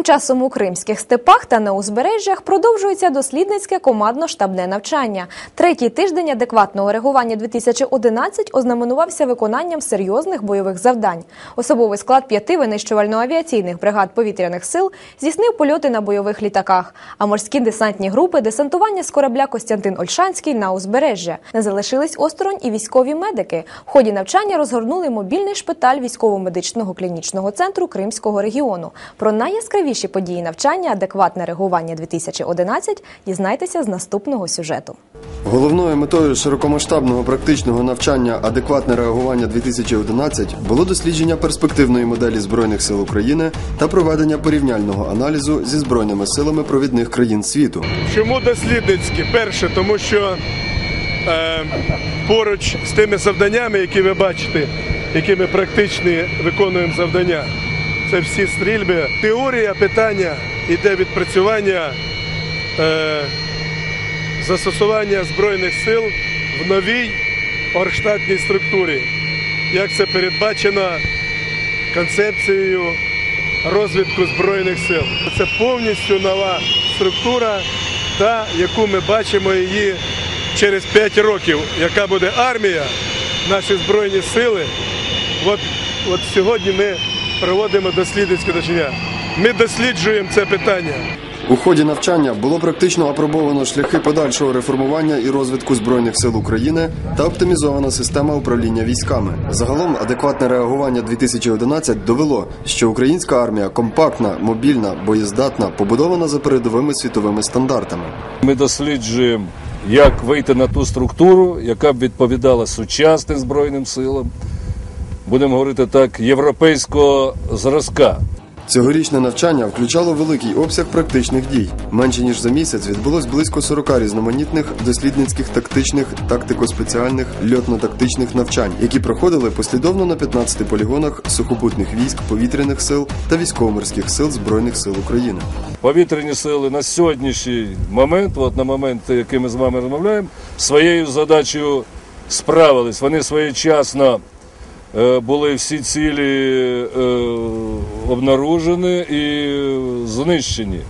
Тим часом у кримських степах та на узбережжях продовжується дослідницьке командно-штабне навчання. Третій тиждень адекватного реагування 2011 ознаменувався виконанням серйозних бойових завдань. Особовий склад п'яти винищувально-авіаційних бригад повітряних сил здійснив польоти на бойових літаках, а морські десантні групи десантування з корабля Костянтин Ольшанський на узбережжя. Не залишились осторонь і військові медики. В ході навчання розгорнули мобільний шпиталь військово-медичного клінічного центру Кримського регіону. Про найяскравіші події навчання, адекватне реагування 2011 дізнайтеся з наступного сюжету. Головною метою широкомасштабного практичного навчання Адекватне реагування 2011 було дослідження перспективної моделі збройних сил України та проведення порівняльного аналізу зі збройними силами провідних країн світу. Чому дослідницькі? Перше, тому що е, поруч з тими завданнями, які ви бачите, які ми практично виконуємо завдання, це всі стрільби. Теорія питання йде відпрацювання е, застосування Збройних сил в новій оргштатній структурі, як це передбачено концепцією розвитку Збройних сил. Це повністю нова структура, та яку ми бачимо її через 5 років, яка буде армія, наші Збройні сили. От, от сьогодні ми проводимо дослідницьке навчання. Ми досліджуємо це питання. У ході навчання було практично апробовано шляхи подальшого реформування і розвитку збройних сил України та оптимізована система управління військами. Загалом адекватне реагування 2011 довело, що українська армія компактна, мобільна, боєздатна, побудована за передовими світовими стандартами. Ми досліджуємо, як вийти на ту структуру, яка б відповідала сучасним збройним силам. Будемо говорити так, європейського зразка. Цьогорічне навчання включало великий обсяг практичних дій. Менше ніж за місяць відбулось близько 40 різноманітних дослідницьких тактичних, тактико-спеціальних льотно-тактичних навчань, які проходили послідовно на 15 полігонах сухопутних військ, повітряних сил та військово-морських сил Збройних сил України. Повітряні сили на сьогоднішній момент, от на момент, який ми з вами розмовляємо, своєю задачею справились. Вони своєчасно були всі цілі е, обнаружені і знищені.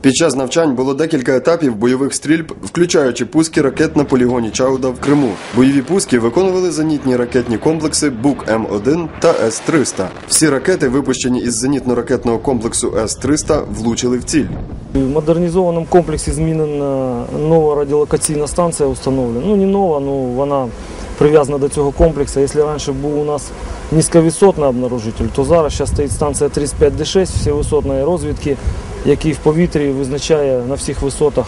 Під час навчань було декілька етапів бойових стрільб, включаючи пуски ракет на полігоні Чауда в Криму. Бойові пуски виконували зенітні ракетні комплекси Бук М1 та С-300. Всі ракети, випущені із зенітно-ракетного комплексу С-300, влучили в ціль. В модернізованому комплексі змінена нова радіолокаційна станція встановлена. Ну не нова, але вона прив'язана до цього комплексу. Якщо раніше був у нас низьковисотний обнаружитель, то зараз ще стоїть станція 35 d 6 всевисотної розвідки, який в повітрі визначає на всіх висотах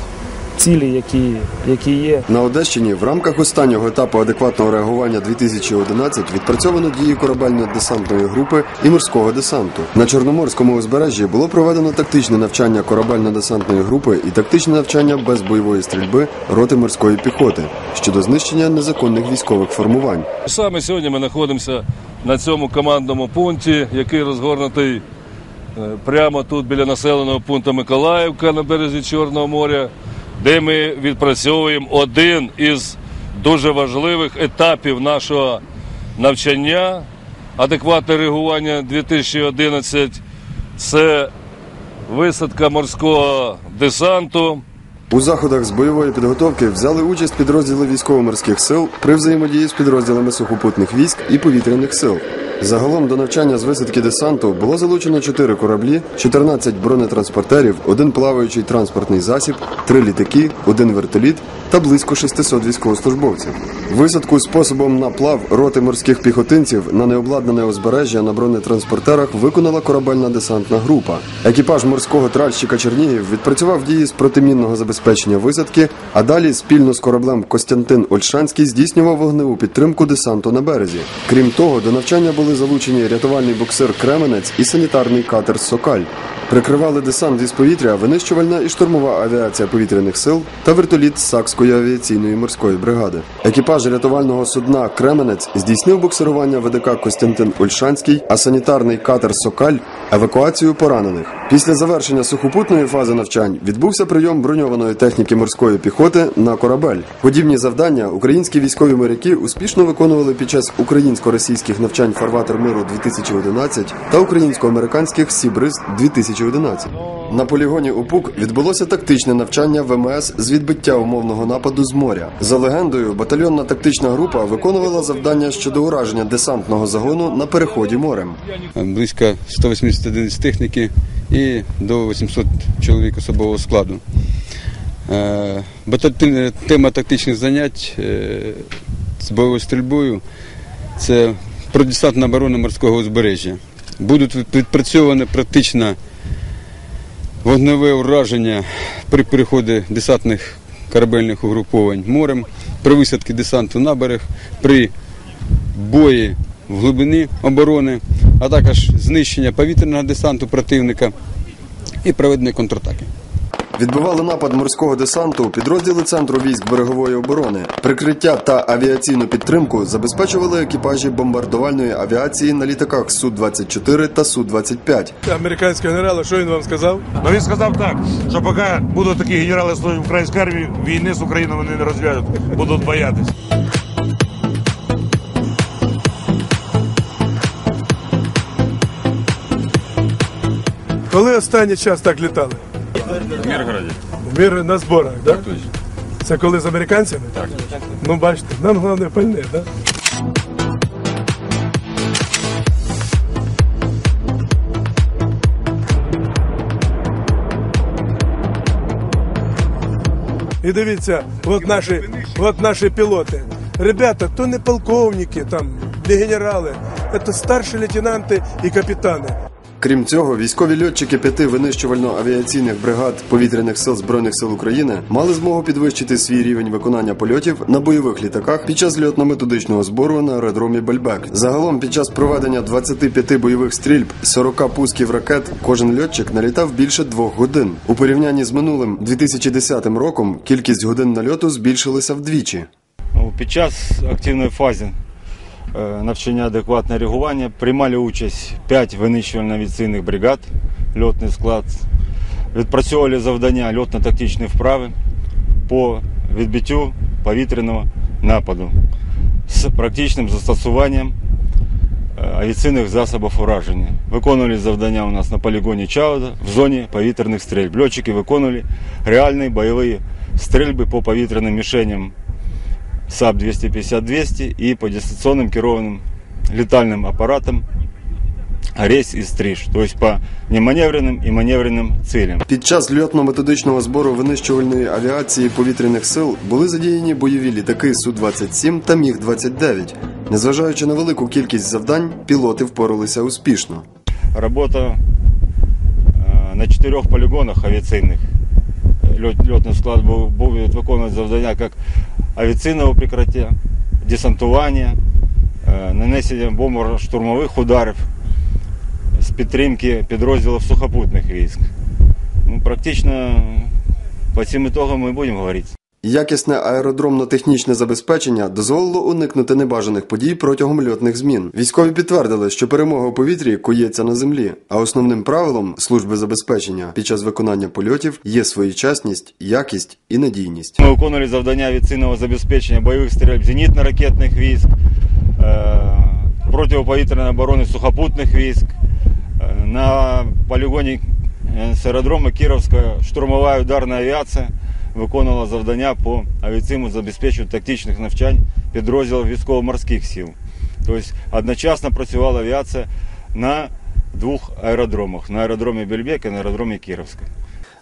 цілі, які, які є. На Одещині в рамках останнього етапу адекватного реагування 2011 відпрацьовано дії корабельно-десантної групи і морського десанту. На Чорноморському узбережжі було проведено тактичне навчання корабельно-десантної групи і тактичне навчання без бойової стрільби роти морської піхоти щодо знищення незаконних військових формувань. Саме сьогодні ми знаходимося на цьому командному пункті, який розгорнутий е, прямо тут біля населеного пункту Миколаївка на березі Чорного моря, де ми відпрацьовуємо один із дуже важливих етапів нашого навчання. Адекватне реагування 2011 це висадка морського десанту. У заходах з бойової підготовки взяли участь підрозділи військово-морських сил при взаємодії з підрозділами сухопутних військ і повітряних сил. Загалом до навчання з висадки десанту було залучено 4 кораблі, 14 бронетранспортерів, один плаваючий транспортний засіб, 3 літаки, один вертоліт та близько 600 військовослужбовців. Висадку способом на плав роти морських піхотинців на необладнане узбережжя на бронетранспортерах виконала корабельна десантна група. Екіпаж морського тральщика Чернігів відпрацював дії з протимінного забезпечення висадки, а далі спільно з кораблем Костянтин Ольшанський здійснював вогневу підтримку десанту на березі. Крім того, до навчання були залучені рятувальний буксир Кременець і санітарний катер Сокаль. Прикривали десант із повітря винищувальна і штурмова авіація повітряних сил та вертоліт Сакської авіаційної морської бригади. Екіпаж рятувального судна Кременець здійснив буксирування ВДК Костянтин Ольшанський, а санітарний катер Сокаль евакуацію поранених. Після завершення сухопутної фази навчань відбувся прийом броньованої техніки морської піхоти на корабель. Подібні завдання українські військові моряки успішно виконували під час українсько-російських навчань Фарватер миру 2011 та українсько-американських Сібриз 2011. На полігоні УПУК відбулося тактичне навчання ВМС з відбиття умовного нападу з моря. За легендою, батальйонна тактична група виконувала завдання щодо ураження десантного загону на переході морем. близько 180 одиниць техніки і до 800 чоловік особового складу. Е, Тема тактичних занять е, з бойовою стрільбою це про десантну оборону морського узбережжя. Будуть від- відпрацьовані практично вогневе ураження при переході десантних корабельних угруповань морем, при висадці десанту на берег, при бої в глибині оборони, а також знищення повітряного десанту противника і проведення контратаки. Відбивали напад морського десанту підрозділи центру військ берегової оборони. Прикриття та авіаційну підтримку забезпечували екіпажі бомбардувальної авіації на літаках Су-24 та Су-25. Американський генерал, що він вам сказав? Ну він сказав так, що поки будуть такі генерали служити в українській армії, війни з Україною вони не розв'яжуть, будуть боятись. Коли останній час так літали? В Міргороді. В мір на зборах, так? Да? Точно. Це коли з американцями? Так. Ну бачите, нам головне пальне, так? Да? І дивіться, от наші, от наші пілоти. Ребята, то не полковники, там, не генерали, це старші лейтенанти і капітани. Крім цього, військові льотчики п'яти винищувально-авіаційних бригад повітряних сил збройних сил України мали змогу підвищити свій рівень виконання польотів на бойових літаках під час льотно-методичного збору на аеродромі Бельбек. Загалом, під час проведення 25 бойових стрільб, 40 пусків ракет, кожен льотчик налітав більше двох годин. У порівнянні з минулим 2010 роком кількість годин нальоту збільшилася вдвічі. Ну, Під час активної фази навчання адекватне реагування приймали участь 5 винищувально-авіаційних бригад, льотний склад, відпрацьовували завдання льотно-тактичні вправи по відбиттю повітряного нападу з практичним застосуванням е, авіаційних засобів ураження. Виконували завдання у нас на полігоні Чауда в зоні повітряних стрільб. Льотчики виконували реальні бойові стрільби по повітряним мішеням САП 250-200 и по дистанционным керованным летальным аппаратам рейс и стриж, то есть по неманевренным и маневренным целям. Під час льотно-методичного збору винищувальної авіації повітряних сил були задіяні бойові літаки Су-27 та Міг-29. Незважаючи на велику кількість завдань, пілоти впоралися успішно. Работа э, на чотирьох полігонах авіаційних. Льот, льотний склад був, був виконувати завдання як авіаційного прикриття, десантування, е, нанесення бомбо-штурмових ударів з підтримки підрозділів сухопутних військ. Ну, практично по цим ітогам ми будемо говорити. Якісне аеродромно-технічне забезпечення дозволило уникнути небажаних подій протягом льотних змін. Військові підтвердили, що перемога у повітрі кується на землі, а основним правилом служби забезпечення під час виконання польотів є своєчасність, якість і надійність. Ми виконували завдання авіаційного забезпечення бойових стрільб зенітно-ракетних військ, е, протиповітряної оборони сухопутних військ. Е, На полігоні е, з аеродрому Кіровська штурмова ударна авіація виконувала завдання по авіаційному забезпеченню тактичних навчань підрозділів військово-морських сил. Тобто одночасно працювала авіація на двох аеродромах на аеродромі Бельбек і на аеродромі Кіровська.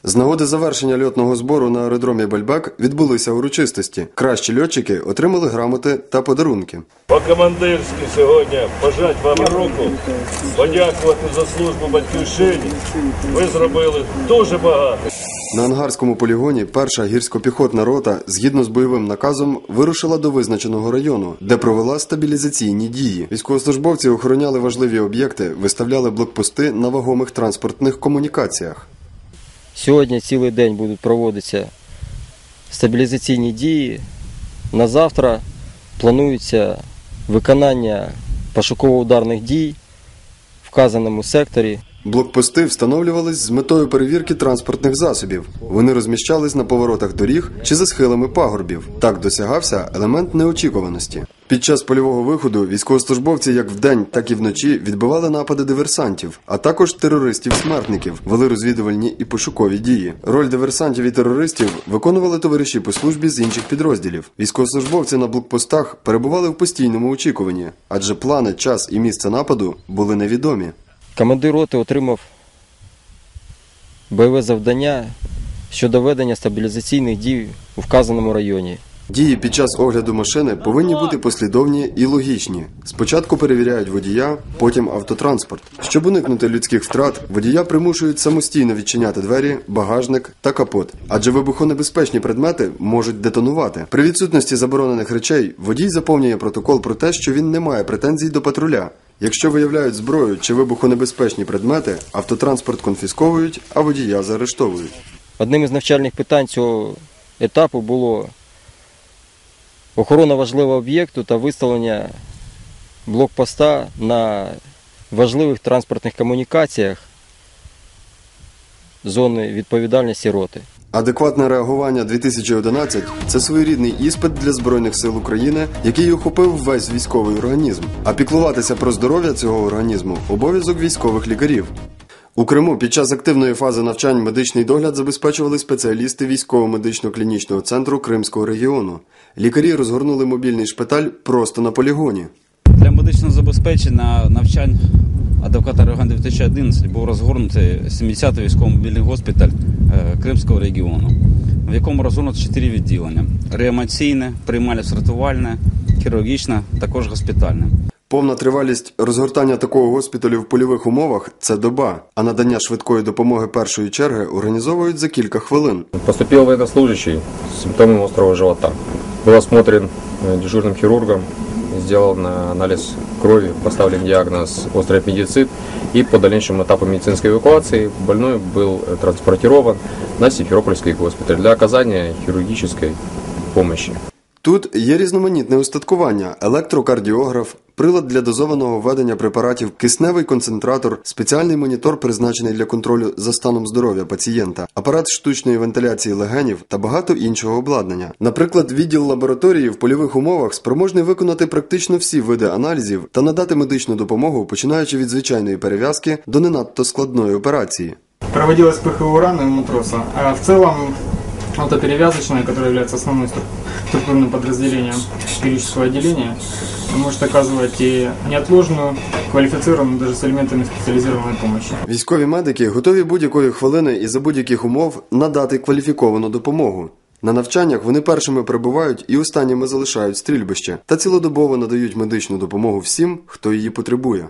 З нагоди завершення льотного збору на аеродромі Бельбек відбулися урочистості. Кращі льотчики отримали грамоти та подарунки. По-командирськи сьогодні пожать вам руку, подякувати за службу батьківщині. Ви зробили дуже багато. На ангарському полігоні перша гірсько-піхотна рота, згідно з бойовим наказом, вирушила до визначеного району, де провела стабілізаційні дії. Військовослужбовці охороняли важливі об'єкти, виставляли блокпости на вагомих транспортних комунікаціях. Сьогодні цілий день будуть проводитися стабілізаційні дії. На завтра планується виконання пошуково-ударних дій в вказаному секторі. Блокпости встановлювались з метою перевірки транспортних засобів. Вони розміщались на поворотах доріг чи за схилами пагорбів. Так досягався елемент неочікуваності. Під час польового виходу військовослужбовці як вдень, так і вночі відбивали напади диверсантів, а також терористів-смертників, вели розвідувальні і пошукові дії. Роль диверсантів і терористів виконували товариші по службі з інших підрозділів. Військовослужбовці на блокпостах перебували в постійному очікуванні, адже плани, час і місце нападу були невідомі. Командир роти отримав бойове завдання щодо ведення стабілізаційних дій у вказаному районі. Дії під час огляду машини повинні бути послідовні і логічні. Спочатку перевіряють водія, потім автотранспорт. Щоб уникнути людських втрат, водія примушують самостійно відчиняти двері, багажник та капот, адже вибухонебезпечні предмети можуть детонувати. При відсутності заборонених речей водій заповнює протокол про те, що він не має претензій до патруля. Якщо виявляють зброю чи вибухонебезпечні предмети, автотранспорт конфісковують, а водія заарештовують. Одним із навчальних питань цього етапу було охорона важливого об'єкту та виставлення блокпоста на важливих транспортних комунікаціях зони відповідальності роти. Адекватне реагування 2011 – це своєрідний іспит для збройних сил України, який охопив весь військовий організм. А піклуватися про здоров'я цього організму обов'язок військових лікарів. У Криму під час активної фази навчань медичний догляд забезпечували спеціалісти військово-медично-клінічного центру Кримського регіону. Лікарі розгорнули мобільний шпиталь просто на полігоні. Для медичного забезпечення навчань адвоката Реган 2011 був розгорнутий 70-й військово-мобільний госпіталь е, Кримського регіону, в якому розгорнуто 4 відділення: реанімаційне, приймально-сортувальне, хірургічне, також госпітальне. Повна тривалість розгортання такого госпіталю в польових умовах це доба, а надання швидкої допомоги першої черги організовують за кілька хвилин. Поступил военнослужащий с симптомами острого живота. Был осмотрен э, дежурным хирургом, Сделан анализ крови, поставлен диагноз острый аппендицит. И по дальнейшему этапу медицинской эвакуации больной был э, транспортирован на Симферопольский госпиталь для оказания хирургической помощи. Тут є різноманітне устаткування: електрокардіограф, прилад для дозованого введення препаратів, кисневий концентратор, спеціальний монітор, призначений для контролю за станом здоров'я пацієнта, апарат штучної вентиляції легенів та багато іншого обладнання. Наприклад, відділ лабораторії в польових умовах спроможний виконати практично всі види аналізів та надати медичну допомогу, починаючи від звичайної перев'язки до не надто складної операції. Проводилась ПХУ раны у матроса, а в целом автоперевязочная, которая является основной струк- структурным подразделением хирургического отделения, может оказывать и неотложную, квалифицированную даже с элементами специализированной помощи. Військові медики готові будь-якої хвилини і за будь-яких умов надати кваліфіковану допомогу. На навчаннях вони першими прибувають і останніми залишають стрільбище та цілодобово надають медичну допомогу всім, хто її потребує.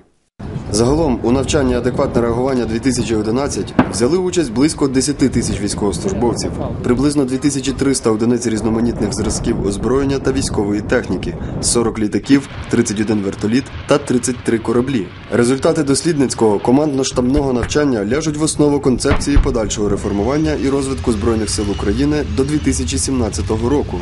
Загалом у навчанні адекватне реагування 2011 взяли участь близько 10 тисяч військовослужбовців, приблизно 2300 одиниць різноманітних зразків озброєння та військової техніки, 40 літаків, 31 вертоліт та 33 кораблі. Результати дослідницького командно-штабного навчання ляжуть в основу концепції подальшого реформування і розвитку збройних сил України до 2017 року.